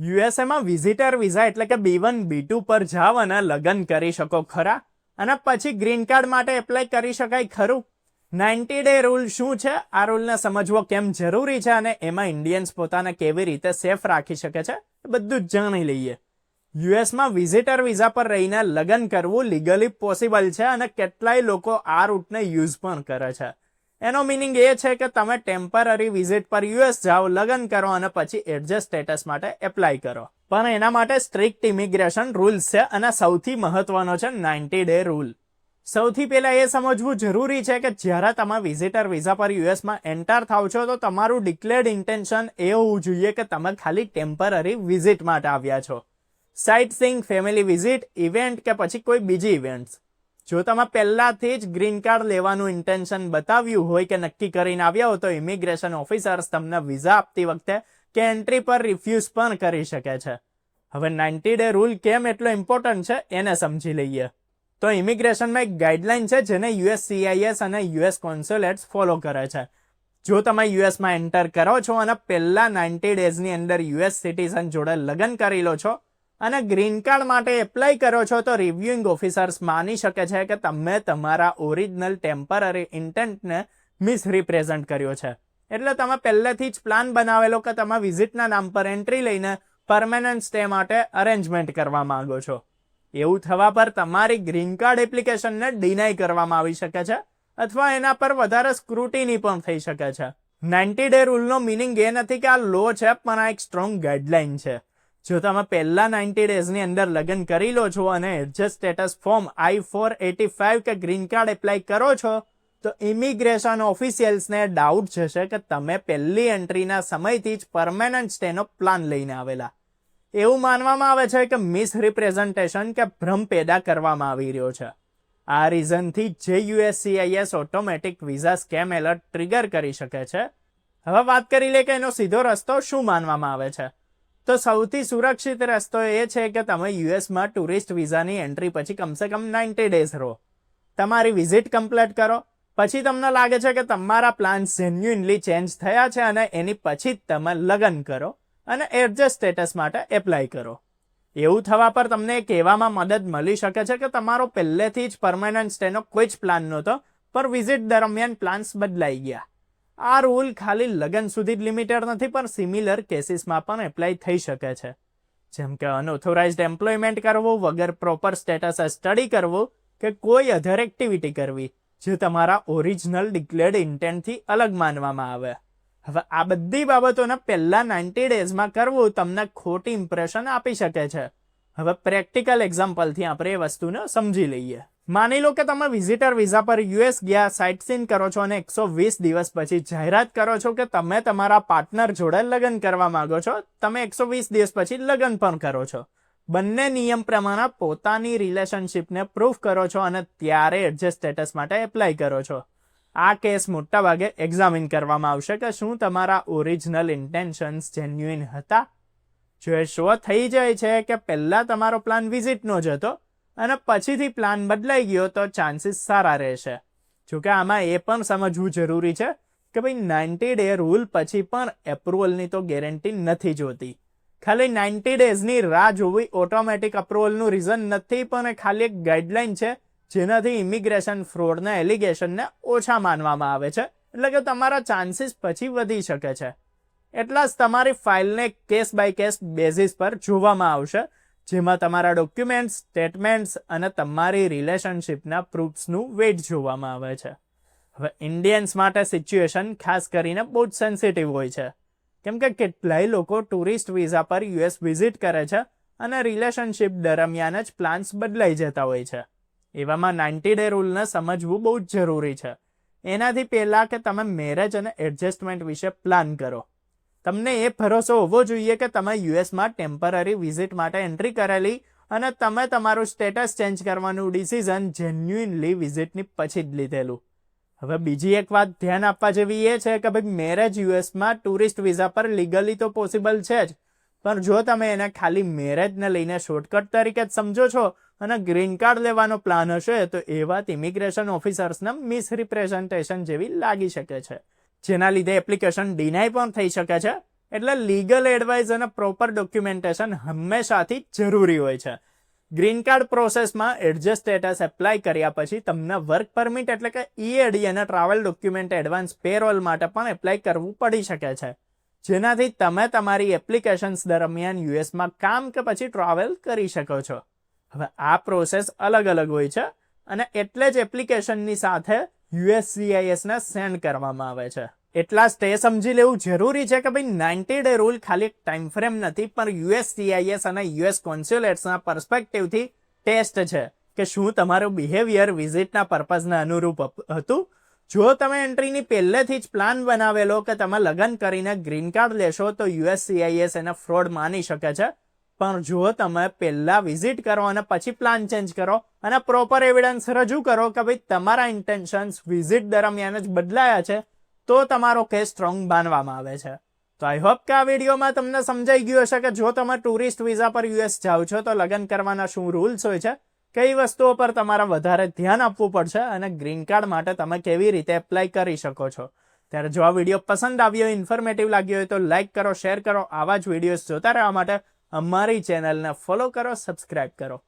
યુએસએમાં visitor visa એટલે કે બી one B two પર જાવ અને લગ્ન કરી શકો ખરા? અને પછી ગ્રીન કાર્ડ માટે એપ્લાય કરી શકાય ખરું? નાઇન્ટી ડે રૂલ શું છે? આ રૂલને સમજવો કેમ જરૂરી છે અને એમાં ઇન્ડિયન્સ પોતાને કેવી રીતે સેફ રાખી શકે છે? એ બધું જ જાણી લઈએ. યુએસમાં વિઝિટર વિઝા પર રહીને લગ્ન કરવું લીગલી પોસિબલ છે અને કેટલાય લોકો આ રૂટને યુઝ પણ કરે છે. એનો મિનિંગ એ છે કે તમે ટેમ્પરરી વિઝિટ પર યુએસ જાઓ, લગ્ન કરો અને પછી એડજસ્ટ સ્ટેટસ માટે એપ્લાય કરો. પણ એના માટે સ્ટ્રિક્ટ ઇમિગ્રેશન રૂલ્સ છે અને સૌથી મહત્વનો છે નાઇન્ટી ડે રૂલ સૌથી પહેલા એ સમજવું જરૂરી છે કે જ્યારે તમે વિઝિટર વિઝા પર યુએસમાં એન્ટર થાવ છો, તો તમારું ડિક્લેર્ડ ઇન્ટેન્શન એ હોવું જોઈએ કે તમે ખાલી ટેમ્પરરી વિઝિટ માટે આવ્યા છો. Sightseeing family visit event કે પછી કોઈ બીજી ઇવેન્ટ્સ જો તમે પહેલાથી જ ગ્રીન કાર્ડ લેવાનું ઇન્ટેન્શન બતાવ્યું હોય કે નક્કી કરીને આવ્યા હો, તો ઇમિગ્રેશન ઓફિસર્સ તમને વિઝા આપતી વખતે કે એન્ટ્રી પર રિફ્યુઝ પણ કરી શકે છે. હવે નાઇન્ટી ડે રૂલ કેમ એટલો ઇમ્પોર્ટન્ટ છે, એને સમજી લઈએ. તો ઇમિગ્રેશનમાં એક ગાઈડલાઇન છે, જેને યુએસ સીઆઈએસ અને યુએસ કોન્સ્યુલેટ્સ ફોલો કરે છે. જો તમે યુએસમાં એન્ટર કરો છો અને પહેલા નાઇન્ટી ડેઝની અંદર યુએસ સિટીઝન જોડે લગ્ન કરી લો છો અને ગ્રીન કાર્ડ માટે એપ્લાય કરો છો તો રિવ્યુઇંગ ઓફિસર્સ માની શકે છે કે તમે તમારા ઓરિજિનલ ટેમ્પરરી ઇન્ટેન્ટને મિસરિપ્રેઝન્ટ કર્યો છે. એટલે તમે પહેલેથી જ પ્લાન બનાવેલો કે તમે વિઝિટના નામ પર એન્ટ્રી લઈને પરમેનન્ટ સ્ટે માટે અરેન્જમેન્ટ કરવા માંગો છો. એવું થવા પર તમારી ગ્રીન કાર્ડ એપ્લિકેશનને ડિનાય કરવામાં આવી શકે છે અથવા એના પર વધારે સ્ક્રુટિની પણ થઈ શકે છે. નાઇન્ટી ડે રૂલનો મિનિંગ એ નથી કે આ લો છે, પણ આ એક સ્ટ્રોંગ ગાઈડલાઇન છે. જો તમે પહેલા નાઇન્ટી ડેઝની અંદર લગ્ન કરી લો છો અને adjust status form I four eighty five કે ગ્રીન કાર્ડ એપ્લાય કરો છો, તો ઇમિગ્રેશન ઓફિશિયલ્સને ડાઉટ જશે કે તમે પહેલી એન્ટ્રીના સમયથી જ પરમેનન્ટ સ્ટેનો પ્લાન લઈને આવેલા. એવું માનવામાં આવે છે કે મિસ રિપ્રેઝન્ટેશન કે ભ્રમ પેદા કરવામાં આવી રહ્યો છે. આ રીઝનથી જે USCIS automatic visa scam alert trigger કરી શકે છે. હવે વાત કરી લે કે એનો સીધો રસ્તો શું માનવામાં આવે છે. તો સૌથી સુરક્ષિત રસ્તો એ છે કે તમે યુએસમાં ટુરિસ્ટ વિઝાની એન્ટ્રી પછી કમસે કમ નાઇન્ટી ડેઝ રહો. તમારી વિઝિટ કમ્પ્લીટ કરો. પછી તમને લાગે છે કે તમારા પ્લાન જેન્યુઇનલી ચેન્જ થયા છે અને એની પછી જ તમે લગ્ન કરો અને એડજસ્ટ સ્ટેટસ માટે એપ્લાય કરો. એવું થવા પર તમને કહેવામાં મદદ મળી શકે છે કે તમારો પહેલેથી જ પરમાનન્ટ સ્ટેનો કોઈ જ પ્લાન નહોતો પર વિઝિટ દરમિયાન પ્લાન્સ બદલાઈ ગયા. આ રૂલ ખાલી લગન સુધી જ લિમિટેડ નથી, પણ સિમિલર કેસીસમાં પણ એપ્લાય થઈ શકે છે. જેમ કે અનઓથોરાઇઝડ એમ્પ્લોયમેન્ટ કરવું વગર પ્રોપર સ્ટેટસ સ્ટડી કરવું કે કોઈ અધર એક્ટિવિટી કરવી, જે તમારા ઓરિજિનલ ડિક્લેર્ડ ઇન્ટેન્ટથી અલગ માનવામાં આવે. હવે આ બધી બાબતોને પહેલા નાઇન્ટી ડેઝમાં કરવું તમને ખોટી ઇમ્પ્રેશન આપી શકે છે. હવે પ્રેક્ટિકલ એક્ઝામ્પલથી આપણે એ વસ્તુને સમજી લઈએ. માની લો કે તમે વિઝિટર વિઝા પર યુએસ ગયા સાઇટ સીન કરો છો અને એકસો વીસ દિવસ પછી જાહેરાત કરો છો કે તમે તમારા પાર્ટનર જોડે લગ્ન કરવા માંગો છો, તમે એકસો વીસ દિવસ પછી લગ્ન પણ કરો છો. બંને નિયમ પ્રમાણે પોતાની રિલેશનશિપને પ્રૂફ કરો છો અને ત્યારે એડજસ્ટ સ્ટેટસ માટે એપ્લાય કરો છો. આ કેસ મોટા ભાગે એક્ઝામિન કરવામાં આવશે કે શું તમારા ઓરિજિનલ ઇન્ટેન્શન્સ જેન્યુઇન હતા. જો એ શો થઈ જાય છે કે પહેલાં તમારો પ્લાન વિઝિટનો જ હતો અને પછીથી પ્લાન બદલાઈ ગયો તો ચાન્સીસ સારા રહેશે. જોકે આમાં એ પણ સમજવું જરૂરી છે કે ભાઈ નાઇન્ટી ડે રૂલ પછી પણ એપ્રુવલની તો ગેરંટી નથી જોતી. ખાલી નાઇન્ટી ડેઝની રાહ જોવી ઓટોમેટિક અપ્રુવલનું રીઝન નથી પણ એ ખાલી એક ગાઈડલાઇન છે જેનાથી ઇમિગ્રેશન ફ્રોડના એલિગેશનને ઓછા માનવામાં આવે છે. એટલે કે તમારા ચાન્સીસ પછી વધી શકે છે. એટલા જ તમારી ફાઇલને કેસ બાય કેસ બેઝિસ પર જોવામાં આવશે. જેમાં તમારા ડોક્યુમેન્ટ્સ સ્ટેટમેન્ટ્સ અને તમારી રિલેશનશિપના પ્રૂફ્સનું વેટ જોવામાં આવે છે. હવે ઇન્ડિયન્સ માટે સિચ્યુએશન ખાસ કરીને બહુ જ સેન્સિટિવ હોય છે. કેમ કે કેટલાય લોકો ટુરિસ્ટ વિઝા પર યુએસ વિઝિટ કરે છે અને રિલેશનશિપ દરમિયાન જ પ્લાન્સ બદલાઈ જતા હોય છે. એવામાં નાઇન્ટી ડે રૂલને સમજવું બહુ જ જરૂરી છે. એનાથી પહેલાં કે તમે મેરેજ અને એડજસ્ટમેન્ટ વિશે પ્લાન કરો. તમને એ ભરોસો હોવો જોઈએ કે તમે યુએસમાં ટેમ્પરરી વિઝિટ માટે એન્ટ્રી કરેલી અને તમે તમારું સ્ટેટસ ચેન્જ કરવાનું ડિસિઝન જેન્યુઇનલી વિઝિટની પછી જ લીધેલું. હવે બીજી એક વાત ધ્યાન આપવા જેવી એ છે કે ભાઈ મેરેજ યુએસમાં ટુરિસ્ટ વિઝા પર લીગલી તો પોસિબલ છે જ. પણ જો તમે એને ખાલી મેરેજને લઈને શોર્ટકટ તરીકે જ સમજો છો અને ગ્રીન કાર્ડ લેવાનો પ્લાન હશે તો એ વાત ઇમિગ્રેશન ઓફિસર્સને મિસરિપ્રેઝન્ટેશન જેવી લાગી શકે છે. જેના લીધે એપ્લિકેશન ડિનાય પણ થઈ શકે છે. એટલે લીગલ એડવાઇસ અને પ્રોપર ડોક્યુમેન્ટેશન હંમેશાથી જરૂરી હોય છે. ગ્રીન કાર્ડ પ્રોસેસમાં એડજસ્ટ સ્ટેટસ એપ્લાય કર્યા પછી તમને વર્ક પરમિટ એટલે કે ઈએડી અને ટ્રાવેલ ડોક્યુમેન્ટ એડવાન્સ પેરોલ માટે પણ એપ્લાય કરવું પડી શકે છે. જેનાથી તમે તમારી એપ્લિકેશન્સ દરમિયાન યુએસમાં કામ કે પછી ટ્રાવેલ કરી શકો છો. હવે આ પ્રોસેસ અલગ અલગ હોય છે અને એટલે જ એપ્લિકેશનની સાથે USCIS ને સેન્ડ કરવામાં આવે છે. એટલા સ્ટે સમજી લેવું જરૂરી છે કે ભાઈ નાઇન્ટી ડે રૂલ ખાલી ટાઈમ ફ્રેમ નથી, પણ યુએસસીઆઈએસ અને યુએસ કોન્સ્યુલેટ્સના પર્સપેક્ટિવથી ટેસ્ટ છે કે શું તમારું બિહેવિયર વિઝિટના પર્પઝને અનુરૂપ હતું. જો તમે એન્ટ્રીની પહેલેથી જ પ્લાન બનાવેલો કે તમે લગ્ન કરીને ગ્રીન કાર્ડ લેશો તો યુએસસીઆઈએસ એને ફ્રોડ માની શકે છે. પણ જો તમે પહેલા વિઝિટ કરો અને પછી પ્લાન ચેન્જ કરો અને પ્રોપર એવિડન્સ રજૂ કરો કે ભાઈ તમારા ઇન્ટેન્શન્સ વિઝિટ દરમિયાન જ બદલાયા છે, તો તમારો કેસ સ્ટ્રોંગ માનવામાં આવે છે. તો આઈ હોપ કે આ વિડીયોમાં તમને સમજાઈ ગયું હશે કે જો તમે ટુરિસ્ટ વિઝા પર યુએસ જાઓ છો, તો લગ્ન કરવાના શું રૂલ્સ હોય છે, કઈ વસ્તુઓ પર તમારે વધારે ધ્યાન આપવું પડશે અને ગ્રીન કાર્ડ માટે તમે કેવી રીતે એપ્લાય કરી શકો છો. ત્યારે જો આ વીડિયો પસંદ આવ્યો ઇન્ફોર્મેટિવ લાગ્યો હોય તો લાઇક કરો શેર કરો, આવા જ વિડીયોઝ જોતા રહેવા માટે અમારી ચેનલને ફોલો કરો સબસ્ક્રાઇબ કરો.